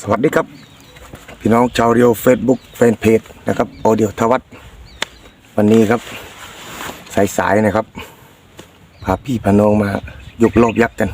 สวัสดีครับ พี่น้องชาวเรียวเฟซบุ๊กแฟนเพจนะครับโอเดียวทวัตวันนี้ครับ สายๆนะครับพาพี่พน้องมายกรอบยักษ์กัน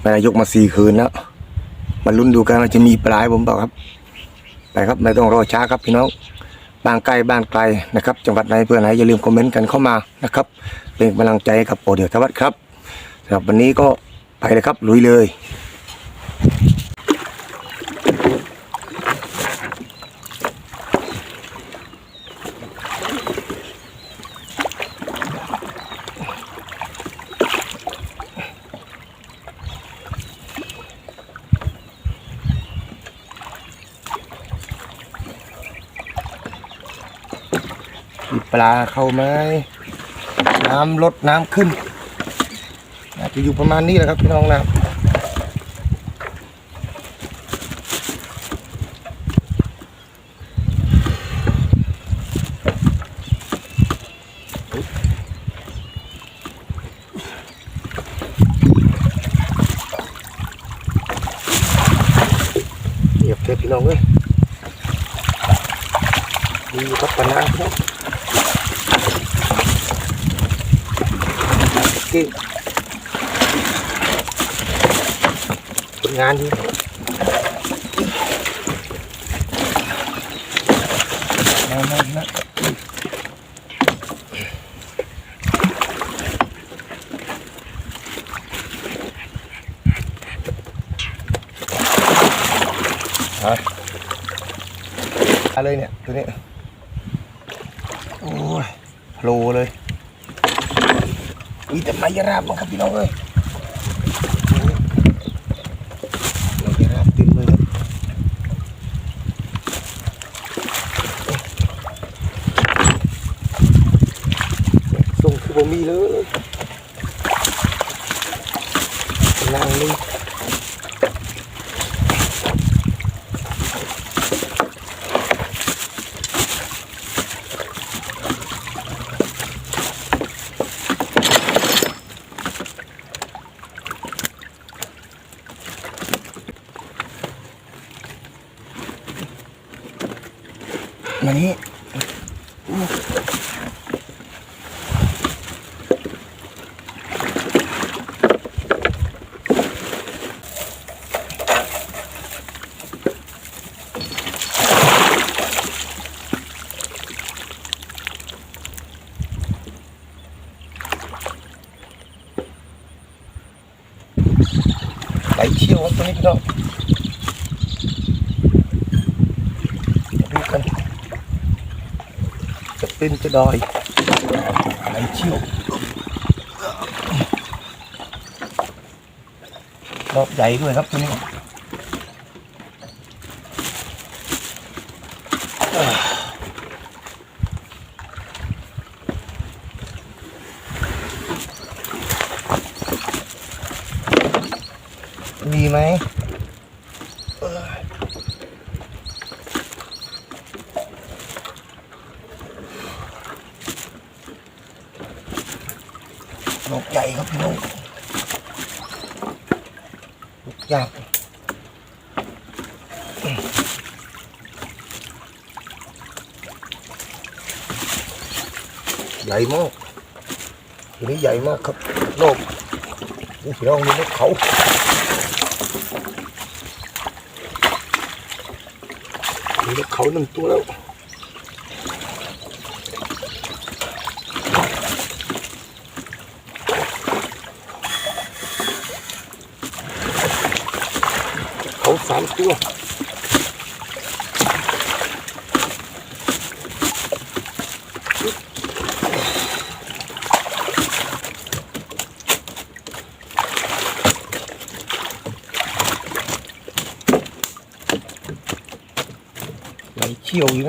ไม่ได้ยกมาสี่คืนแล้วมาลุ้นดูกันว่าจะมีปลายผมเปล่ครับ ไปครับไม่ต้องรอช้าครับพี่น้องบ้านใกล้บ้านไกลนะครับ จังหวัดไหนเพื่อไหนอย่าลืมคอมเมนต์กันเข้ามานะครับ เป็นกำลังใจกับโอเดียวทวัตครับสำหรับวันนี้ก็ไปเลยครับลุยเลย ลาเข้าไหมน้ำลดน้ำขึ้นน่าจะอยู่ประมาณนี้แหละครับพี่น้องนะเหยียบเทพี่น้องเลยดีครับปลาน้ำพี่น้อง เก่งผลงานดีมามามาเอาอะไรเนี่ย ตัวนี้ โอ้ยโลเลย มีแต่ไม้ยราบมั้งครับพี่น้องเอ้ยไม้ยราบเต็มเลยครับส่งคือบ่มีเลยนั่งนี่ มานี่ไหลเชี่ยวครับตัวนี้พี่น้องมาดูกัน จะเป็นจะดอยไหลเชี่ยวรอบใหญ่ด้วยครับตัวนี้มีไหมเออ ดอกใหญ่ครับพี่น้องลูกยากใหญ่มากตัวนี้ใหญ่มากครับโลกนี่พี่น้องนี่นกเขามีนกเขาหนึ่งตัวแล้ว เขาสามตัวไหลเชี่ยวอ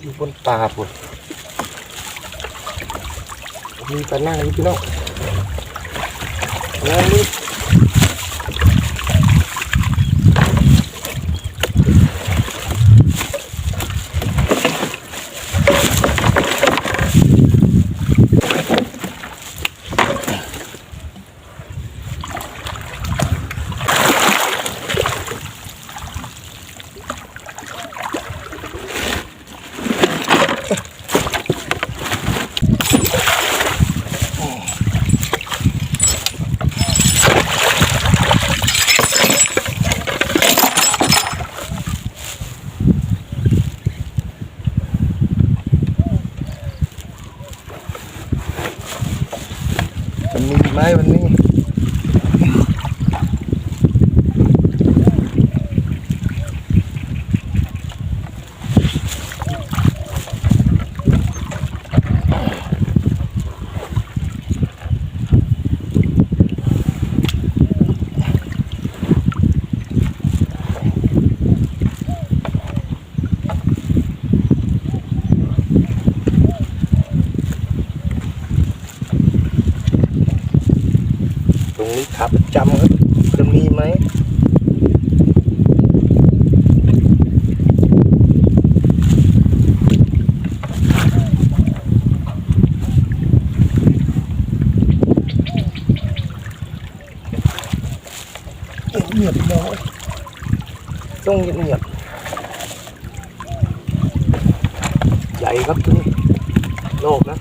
ลยนี่เงียบเงียบเลยนี่พี่น้องมีอยู่สองตัวอยู่บนป่าปุ่นมีปลาหน้าอยู่พี่น้องแล้วนี่มีไหมวันนี้ตรงนี้ขาประจำครับจะมีไหมเงียบๆน้อยต้องเงียบๆให ญ่ครับที่นี่โลกนะ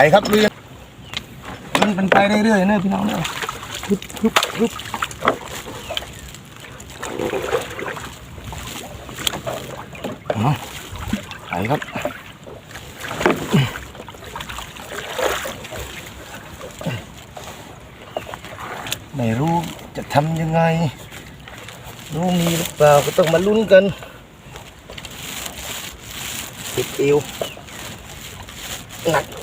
ไปครับเรือมันเป็นไปเรื่อยๆเนอะพี่น้องเนอะฮึบฮึบฮึบเอาไปครับไม่รู้จะทำยังไง รู้มีหรือเปล่าก็ต้องมาลุ้นกันติดเอวหนัก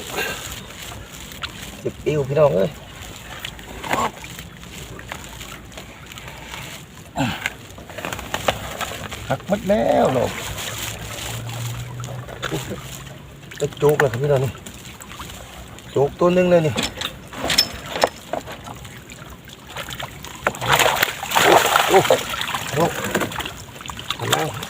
สิบติ้วพี่น้องเอ้ยหักมัดแล้วหลบจะจุกเลยครับพี่น้องนี่จุกตัวนึงเลยนี่โอ้โหทำไม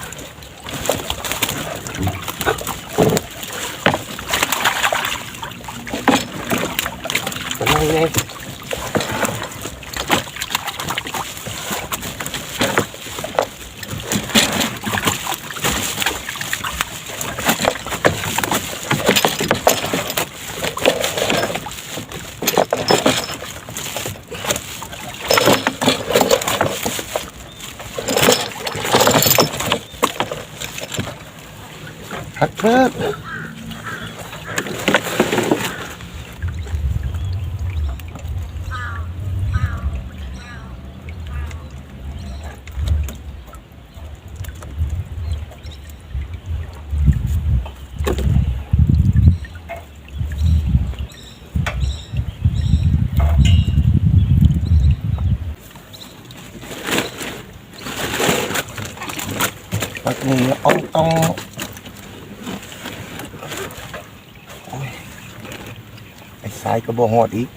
บอกหอดอีก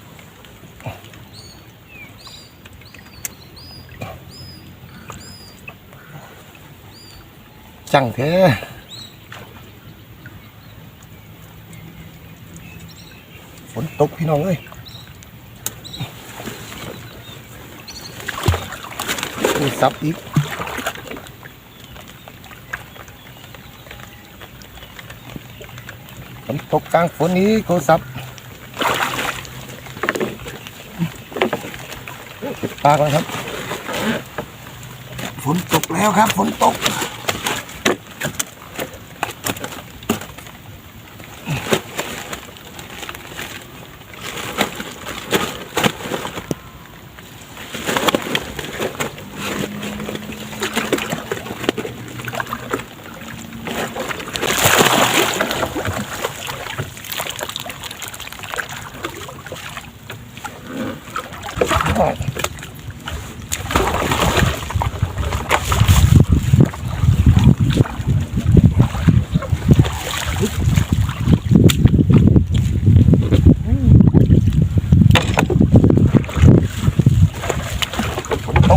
จังแท้ฝนตกพี่น้องเอ้ยมีซับอีกฝนตกกลางฝนนี้โทรศัพท์ ปากแล้วครับ ฝนตกแล้วครับ ฝนตก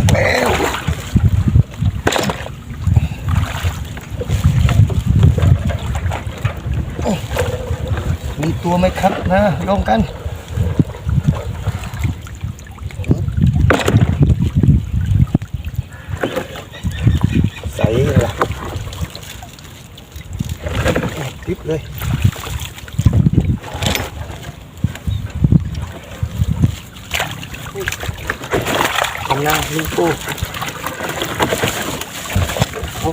อกแล้วมีตัวไหมครับนะลงกัน ใส่ละติบเลยกำ ลังลิงปูโอ้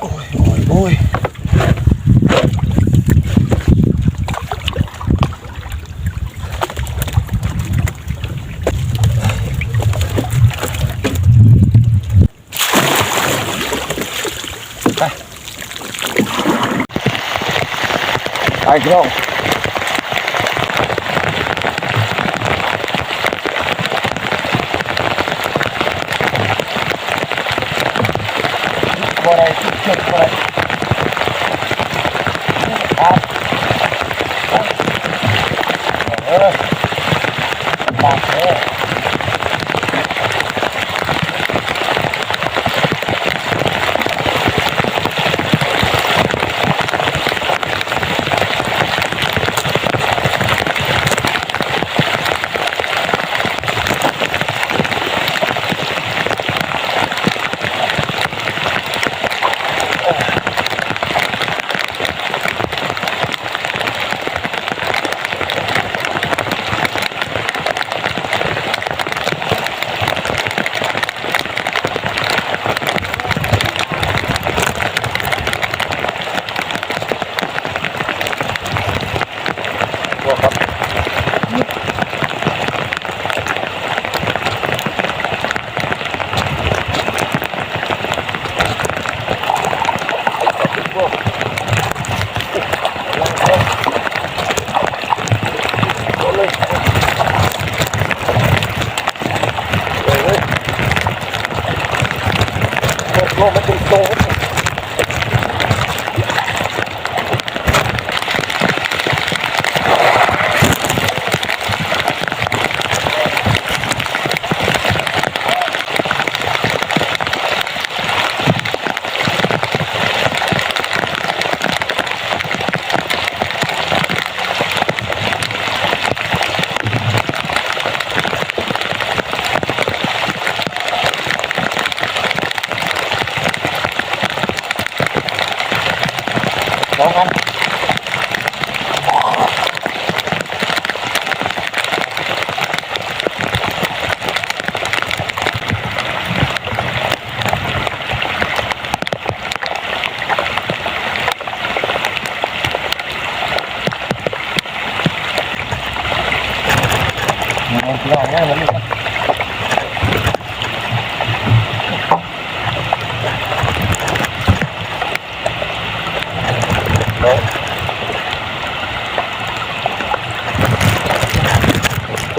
โอ้ยโอ้ยโอ้ยไป ไ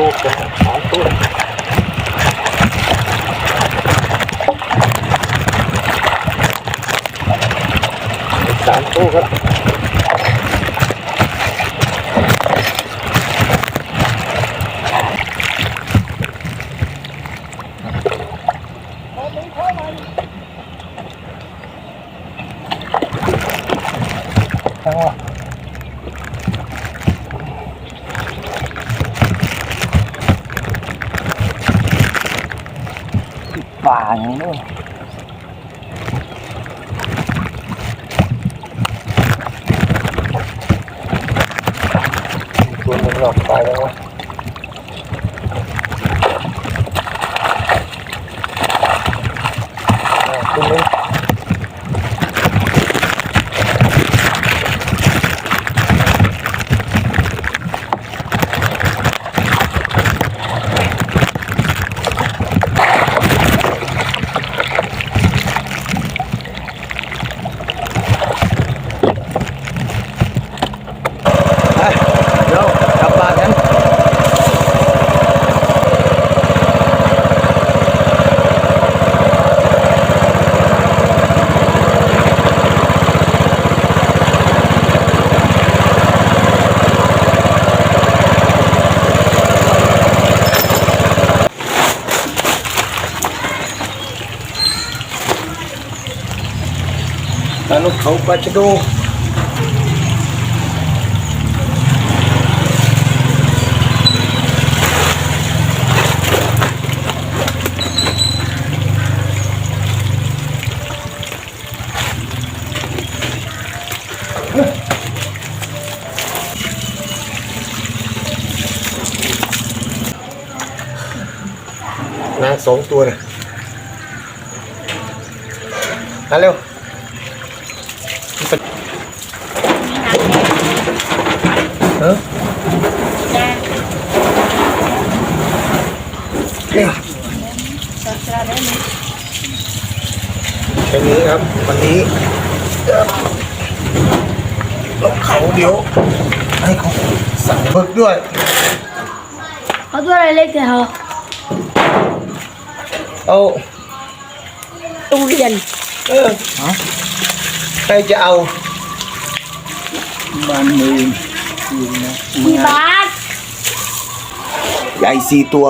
ตู้เป็นสองตู้สามตู้ครับ ป่าอย่างนี้ตัวมันหลอกตายแล้ววะอ่าขึ้นเลยไปเดี๋ยวกลับบ้านกันตอน เขาปัจจุบันนางสองตัวนะมาเร็วมันเป็นเออเนี่ย แค่นี้ครับ วันนี้เอ่อลงเขาเดี๋ยว ให้เขาสั่งเบิกด้วยเขาตัวอะไรเล็กแต่เขาเอาตูเรียน เออใครจะเอาบ้านมืออยู่นะกี่บาทใหญ่สี่ตัว